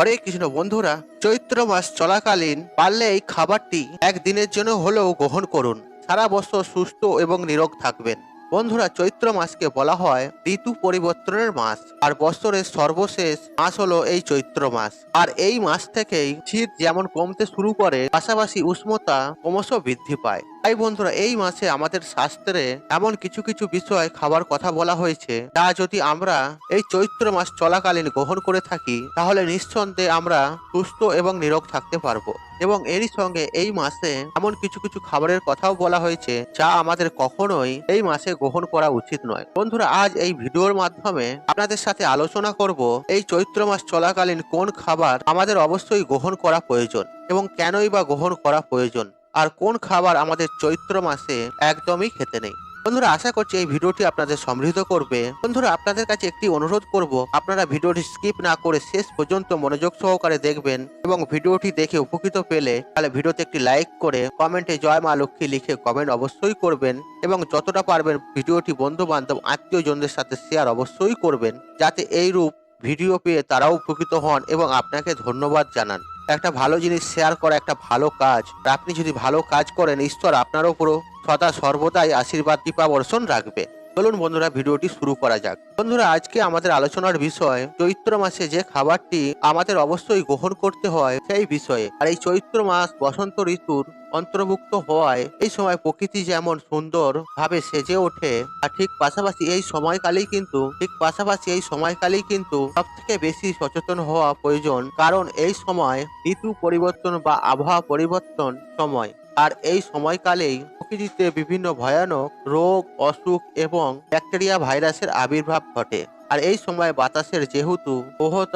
হরে কৃষ্ণ বন্ধুরা, চৈত্র মাস চলাকালীন পারলে এই খাবারটি একদিনের জন্য হলেও গ্রহণ করুন। সারা বছর সুস্থ এবং নিরোগ থাকবেন। বন্ধুরা, চৈত্র মাসকে বলা হয় ঋতু পরিবর্তনের মাস। আর বছরের সর্বশেষ মাস হলো এই চৈত্র মাস। আর এই মাস থেকেই শীত যেমন কমতে শুরু করে, পাশাপাশি উষ্ণতা ক্রমশ বৃদ্ধি পায়। তাই বন্ধুরা, এই মাসে আমাদের শাস্ত্রে এমন কিছু কিছু বিষয় খাবার কথা বলা হয়েছে। তা যদি আমরা এই চৈত্র মাস চলাকালীন গ্রহণ করে থাকি, তাহলে নিঃসন্দেহে আমরা সুস্থ এবং নিরোগ থাকতে পারব। এবং এরই সঙ্গে এই মাসে এমন কিছু কিছু খাবারের কথাও বলা হয়েছে, যা আমাদের কখনোই এই মাসে গ্রহণ করা উচিত নয়। বন্ধুরা, আজ এই ভিডিওর মাধ্যমে আপনাদের সাথে আলোচনা করব, এই চৈত্র মাস চলাকালীন কোন খাবার আমাদের অবশ্যই গ্রহণ করা প্রয়োজন এবং কেনই বা গ্রহণ করা প্রয়োজন। আর কোন খাবার আমাদের চৈত্র মাসে একদমই খেতে নেই। বন্ধুরা, আশা করছি এই ভিডিওটি আপনাদের সমৃদ্ধ করবে। বন্ধুরা, আপনাদের কাছে একটি অনুরোধ করব, আপনারা ভিডিওটি স্কিপ না করে শেষ পর্যন্ত মনোযোগ সহকারে দেখবেন এবং ভিডিওটি দেখে উপকৃত পেলে তাহলে ভিডিওতে একটি লাইক করে কমেন্টে জয় মা লক্ষ্মী লিখে কমেন্ট অবশ্যই করবেন এবং যতটা পারবেন ভিডিওটি বন্ধু বান্ধব আত্মীয়জনদের সাথে শেয়ার অবশ্যই করবেন, যাতে এই রূপ ভিডিও পেয়ে তারাও উপকৃত হন এবং আপনাকে ধন্যবাদ জানান। একটা ভালো জিনিস শেয়ার করা একটা ভালো কাজ। আপনি যদি ভালো কাজ করেন, ঈশ্বর আপনার উপরও সদা সর্বদাই আশীর্বাদ, কৃপা, বর্ষণ রাখবে। চলুন বন্ধুরা, ভিডিওটি শুরু করা যাক। বন্ধুরা, আজকে আমাদের আলোচনার বিষয় চৈত্র মাসে যে খাবারটি আমাদের অবশ্যই গ্রহণ করতে হয় সেই বিষয়ে। আর এই চৈত্র মাস বসন্ত ঋতুর অন্তর্ভুক্ত হওয়ায় এই সময় প্রকৃতি যেমন সুন্দর ভাবে সেজে ওঠে, আর ঠিক পাশাপাশি এই সময়কালেই কিন্তু, ঠিক পাশাপাশি এই সময়কালেই কিন্তু সব থেকে বেশি সচেতন হওয়া প্রয়োজন। কারণ এই সময় ঋতু পরিবর্তন বা আবহাওয়া পরিবর্তন সময়। আর এই সময়কালেই প্রকৃতিতে বিভিন্ন ভয়ানক রোগ, অসুখ এবং ব্যাকটেরিয়া ভাইরাসের আবির্ভাব ঘটে। আর এই সময় বাতাসের যেহেতু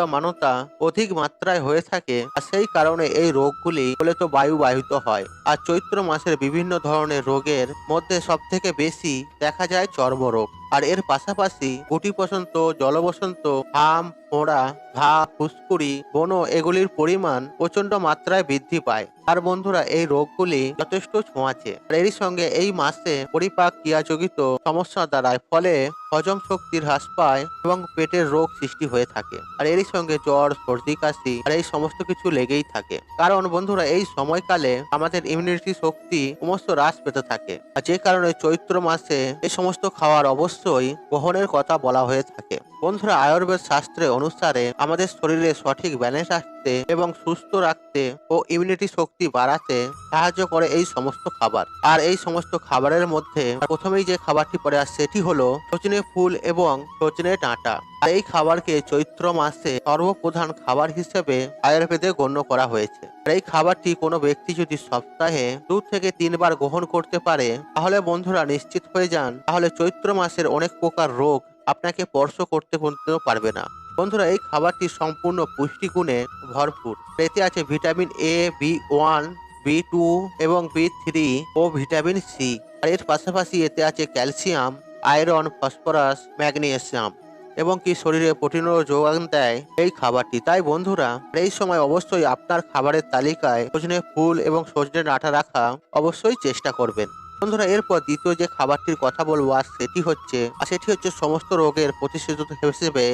মানতা অধিক মাত্রায় হয়ে থাকে, আর সেই কারণে এই রোগগুলি মূলত বায়ু বাহিত হয়। আর চৈত্র মাসের বিভিন্ন ধরনের রোগের মধ্যে সব থেকে বেশি দেখা যায় চর্মরোগ। আর এর পাশাপাশি গুটি বসন্ত জলবসন্ত হাম ফোঁড়া, ঘা, ফুসকুড়ি বন এগুলির পরিমাণ প্রচণ্ড মাত্রায় বৃদ্ধি পায়। আর বন্ধুরা, এই রোগগুলি যথেষ্ট ছোঁয়াচে। আর এরই সঙ্গে এই মাসে পরিপাক ক্রিয়াযোগিত সমস্যা দ্বারায় ফলে হজম শক্তির হ্রাস পায় এবং পেটের রোগ সৃষ্টি হয়ে থাকে। আর এরই সঙ্গে জ্বর, সর্দি, কাশি, আর এই সমস্ত কিছু লেগেই থাকে। কারণ বন্ধুরা, এই সময়কালে আমাদের ইমিউনিটি শক্তি সমস্ত হ্রাস পেতে থাকে। আর যে কারণে চৈত্র মাসে এই সমস্ত খাওয়ার অবশ্যই গ্রহণের কথা বলা হয়ে থাকে। বন্ধুরা, আয়ুর্বেদ শাস্ত্রে অনুসারে আমাদের শরীরে সঠিক ব্যালেন্স আসতে এবং সুস্থ রাখতে ও ইমিউনিটি শক্তি বাড়াতে সাহায্য করে এই সমস্ত খাবার। আর এই সমস্ত খাবারের মধ্যে প্রথমেই যে খাবারটি পড়ে আসছে সেটি হলো সজনে ফুল এবং সজনে ডাঁটা। আর এই খাবারকে চৈত্র মাসে সর্বপ্রধান খাবার হিসেবে আয়ুর্বেদে গণ্য করা হয়েছে। আর এই খাবারটি কোনো ব্যক্তি যদি সপ্তাহে দু থেকে তিনবার গ্রহণ করতে পারে, তাহলে বন্ধুরা নিশ্চিত হয়ে যান, তাহলে চৈত্র মাসের অনেক প্রকার রোগ আপনাকে স্পর্শ করতে বলতেও পারবে না। বন্ধুরা, এই খাবারটি সম্পূর্ণ পুষ্টিগুণে ভরপুর। এতে আছে vitamin A B one B two এবং বি থ্রি ও ভিটামিন সি আর এর পাশাপাশি এতে আছে ক্যালসিয়াম, আয়রন, ফসফরাস, ম্যাগনেসিয়াম। এবং কি শরীরে প্রোটিনও যোগান দেয় এই খাবারটি। তাই বন্ধুরা, এই সময় অবশ্যই আপনার খাবারের তালিকায় সজনে ফুল এবং সজনে ডাঁটা রাখা অবশ্যই চেষ্টা করবেন। বন্ধুরা, এরপর দ্বিতীয় যে খাবারটির কথা বলব আর সেটি হচ্ছে, আর সেটি হচ্ছে সমস্ত রোগের প্রতিষেধক হিসেবে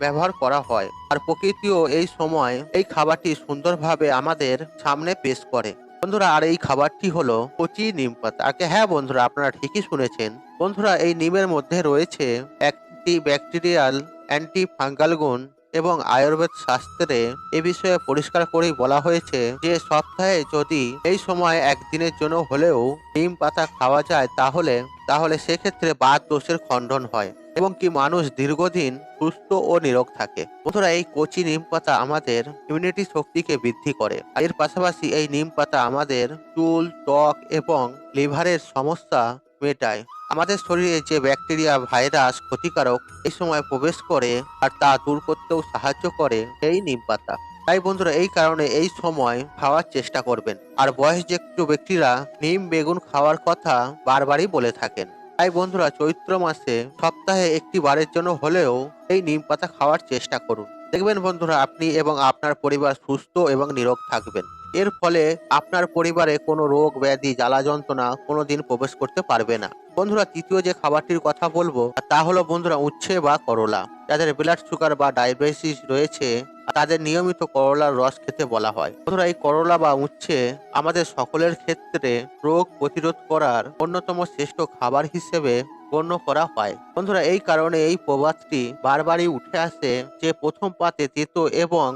ব্যবহার করা হয়। আর প্রকৃতিও এই সময় এই খাবারটি সুন্দরভাবে আমাদের সামনে পেশ করে। বন্ধুরা, আর এই খাবারটি হলো কচি নিম পাতা। আগে হ্যাঁ বন্ধুরা, আপনারা ঠিকই শুনেছেন। বন্ধুরা, এই নিমের মধ্যে রয়েছে অ্যান্টি ব্যাকটেরিয়াল অ্যান্টি ফাঙ্গাল গুণ এবং আয়ুর্বেদ শাস্ত্রে এ বিষয়ে পরিষ্কার করেই বলা হয়েছে যে, সপ্তাহে যদি এই সময় একদিনের জন্য হলেও নিম পাতা খাওয়া যায় তাহলে তাহলে সেক্ষেত্রে বাত দোষের খণ্ডন হয় এবং কি মানুষ দীর্ঘদিন সুস্থ ও নিরোগ থাকে। বন্ধুরা, এই কচি নিম পাতা আমাদের ইমিউনিটি শক্তিকে বৃদ্ধি করে। এর পাশাপাশি এই নিম পাতা আমাদের চুল, ত্বক এবং লিভারের সমস্যা মেটায়। আমাদের শরীরে যে ব্যাকটেরিয়া, ভাইরাস, ক্ষতিকারক এই সময় প্রবেশ করে আর তা দূর করতেও সাহায্য করে এই নিম পাতা। তাই বন্ধুরা, এই কারণে এই সময় খাওয়ার চেষ্টা করবেন। আর বয়স বয়সজ্যেষ্ঠ ব্যক্তিরা নিম বেগুন খাওয়ার কথা বারবারই বলে থাকেন। তাই বন্ধুরা, চৈত্র মাসে সপ্তাহে একটি বারের জন্য হলেও এই নিম পাতা খাওয়ার চেষ্টা করুন। দেখবেন বন্ধুরা, আপনি এবং আপনার পরিবার সুস্থ এবং নিরোগ থাকবেন। এর ফলে আপনার পরিবারে কোনো রোগ, ব্যাধি, জ্বালা যন্ত্রণা কোনো দিন প্রবেশ করতে পারবে না। বন্ধুরা, তৃতীয় যে খাবারটির কথা বলব, তা হলো বন্ধুরা উচ্ছে বা করলা। যাদের ব্লাড সুগার বা ডায়াবেটিস রয়েছে, তাদের নিয়মিত করলার রস খেতে বলা হয়। বন্ধুরা, এই করলা বা উচ্ছে আমাদের সকলের ক্ষেত্রে রোগ প্রতিরোধ করার অন্যতম শ্রেষ্ঠ খাবার হিসেবে গণ্য করা হয়। বন্ধুরা, এই কারণে এই প্রবাদটি বারবারই উঠে আসে যে প্রথম পাতে তেতো এবং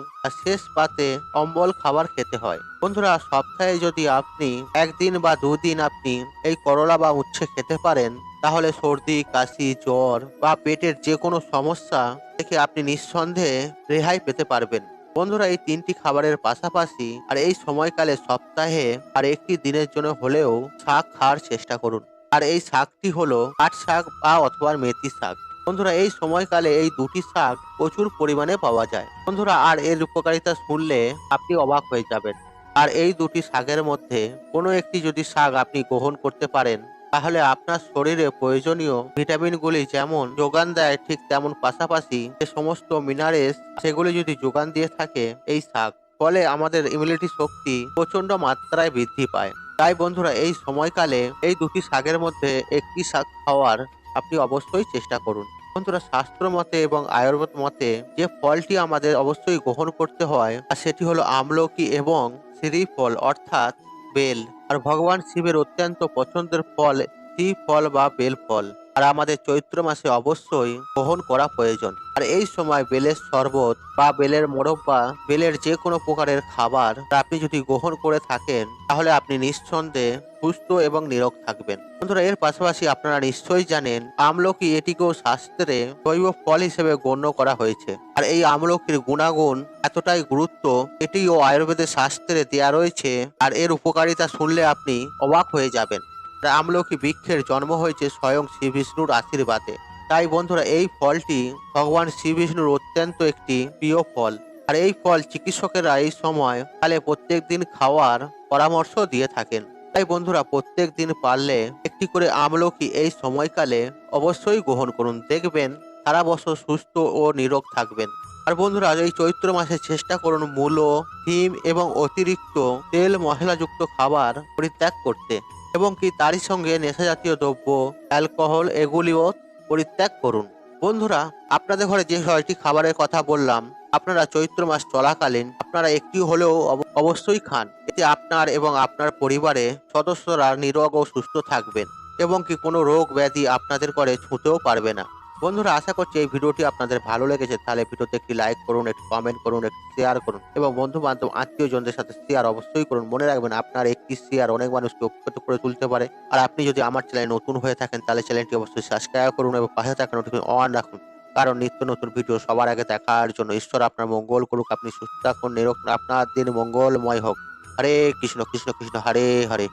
শেষ পাতে অম্বল খাবার খেতে হয়। বন্ধুরা, সপ্তাহে যদি আপনি একদিন বা দুদিন আপনি এই করলা বা উচ্ছে খেতে পারেন, তাহলে সর্দি, কাশি, জ্বর বা পেটের যে কোনো সমস্যা থেকে আপনি নিঃসন্দেহে রেহাই পেতে পারবেন। বন্ধুরা, এই তিনটি খাবারের পাশাপাশি আর এই সময়কালে সপ্তাহে আর একটি দিনের জন্য হলেও শাক খাওয়ার চেষ্টা করুন। আর এই শাকটি হলো পাট শাক বা অথবা মেথি শাক। বন্ধুরা, এই সময়কালে এই দুটি শাক প্রচুর পরিমাণে পাওয়া যায়। বন্ধুরা, আর এর উপকারিতা শুনলে আপনি অবাক হয়ে যাবেন। আর এই দুটি শাকের মধ্যে কোনো একটি যদি শাক আপনি গ্রহণ করতে পারেন, তাহলে আপনার শরীরে প্রয়োজনীয় ভিটামিনগুলি যেমন যোগান দেয় ঠিক তেমন পাশাপাশি যে সমস্ত মিনারেলস, সেগুলি যদি যোগান দিয়ে থাকে, এই শাক ফলে আমাদের ইমিউনিটি শক্তি প্রচণ্ড মাত্রায় বৃদ্ধি পায়। তাই বন্ধুরা, এই সময়কালে এই দুটি শাকের মধ্যে একটি শাক খাওয়ার আপনি অবশ্যই চেষ্টা করুন। বন্ধুরা, শাস্ত্র মতে এবং আয়ুর্বেদ মতে যে ফলটি আমাদের অবশ্যই গ্রহণ করতে হয়, আর সেটি হলো আমলকি এবং শ্রীফল, অর্থাৎ বেল। আর ভগবান শিবের অত্যন্ত পছন্দের ফল শ্রী ফল বা বেল ফল আর আমাদের চৈত্র মাসে অবশ্যই গ্রহণ করা প্রয়োজন। আর এই সময় বেলের শরবত বা বেলের মোরব্বা বেলের যে কোনো প্রকারের খাবার আপনি যদি গ্রহণ করে থাকেন, তাহলে আপনি নিঃসন্দেহে সুস্থ এবং নিরোগ থাকবেন। বন্ধুরা, এর পাশাপাশি আপনারা নিশ্চয়ই জানেন, আমলকি এটিকেও শাস্ত্রে জৈব ফল হিসেবে গণ্য করা হয়েছে। আর এই আমলকির গুণাগুণ এতটাই গুরুত্ব, এটিও আয়ুর্বেদের শাস্ত্রে দেয়া রয়েছে, আর এর উপকারিতা শুনলে আপনি অবাক হয়ে যাবেন। আর আমলকি বৃক্ষের জন্ম হয়েছে স্বয়ং শ্রী বিষ্ণুর আশীর্বাদে। তাই বন্ধুরা, এই ফলটি ভগবান শ্রী বিষ্ণুর অত্যন্ত একটি প্রিয় ফল। আর এই ফল চিকিৎসকেরা এই সময় তাহলে প্রত্যেক দিন খাওয়ার পরামর্শ দিয়ে থাকেন। তাই বন্ধুরা প্রত্যেক দিন পারলে একটি করে আমলকি এই সময়কালে অবশ্যই গ্রহণ করুন। দেখবেন সারা বছর সুস্থ ও নিরোগ থাকবেন। আর বন্ধুরা, এই চৈত্র মাসে চেষ্টা করুন মূলো ডিম এবং অতিরিক্ত তেল, মশলাযুক্ত খাবার পরিত্যাগ করতে। এবং কি তারই সঙ্গে নেশা জাতীয় দ্রব্য, অ্যালকোহল এগুলিও পরিত্যাগ করুন। বন্ধুরা, আপনাদের ঘরে যে ছয়টি খাবারের কথা বললাম, আপনারা চৈত্র মাস চলাকালীন আপনারা একটি হলেও অব- অবশ্যই খান। এতে আপনার এবং আপনার পরিবারে সদস্যরা নিরোগ ও সুস্থ থাকবেন এবং কি কোনো রোগ ব্যাধি আপনাদের করে ছুঁতেও পারবে না। বন্ধুরা, আশা করছি এই ভিডিওটি আপনাদের ভালো লেগেছে। তাহলে ভিডিওতে একটি লাইক করুন, একটি কমেন্ট করুন, একটি শেয়ার করুন এবং বন্ধু বান্ধব আত্মীয় জনদের সাথে শেয়ার অবশ্যই করুন। মনে রাখবেন, আপনার একটি শেয়ার অনেক মানুষকে উপকৃত করে তুলতে পারে। আর আপনি যদি আমার চ্যানেলে নতুন হয়ে থাকেন, তাহলে চ্যানেলটি অবশ্যই সাবস্ক্রাইব করুন এবং পাশে থাকা নোটিফিকেশন অন রাখুন। কারণ নিত্য নতুন ভিডিও সবার আগে দেখার জন্য ঈশ্বর আপনার মঙ্গল করুক, আপনি সুস্থ থাকুন, নিরোগ, আপনার দিন মঙ্গলময় হোক। হরে কৃষ্ণ কৃষ্ণ কৃষ্ণ, হরে হরে।